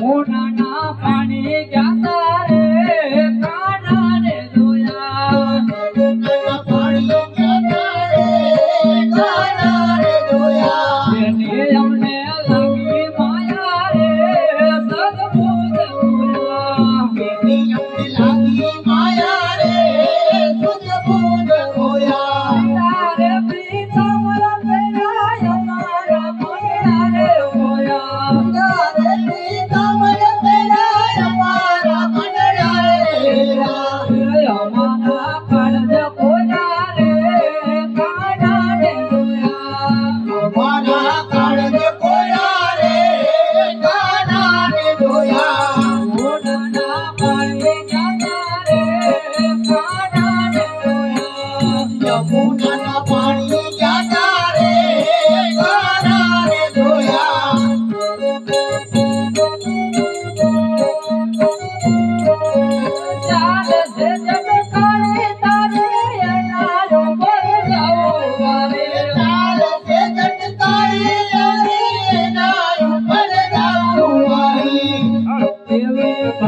ಮೂಲ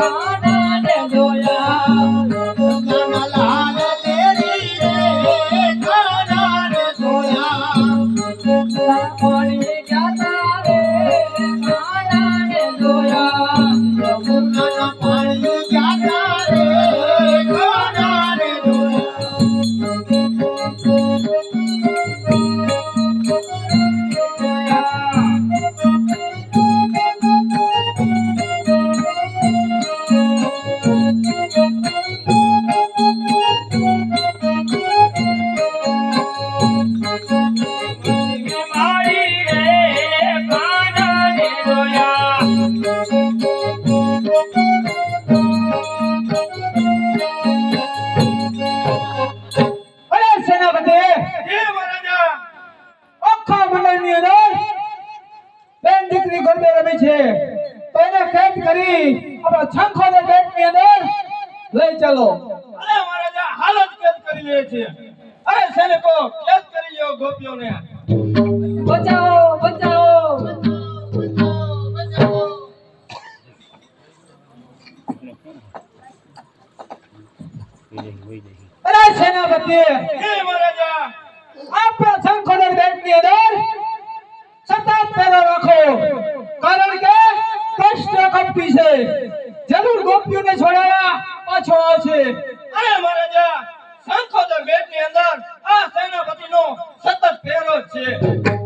God. લઈ ચાલો અરે મહારાજા હાલત કેદ કરી છે. અરે સૈનિકો કેદ કરી લ્યો ગોપીઓને. બચાવો બચાવો. અરે સેનાપતિ, આપણા શંખોદર અંદર સતત પેલો રાખો. કારણ કે કૃષ્ણ કપટી છે. જરૂર પાછો આવશે અરે મહારાજા શંખોદર બેટની અંદર આ સેનાપતિનો સતત પહેરો છે.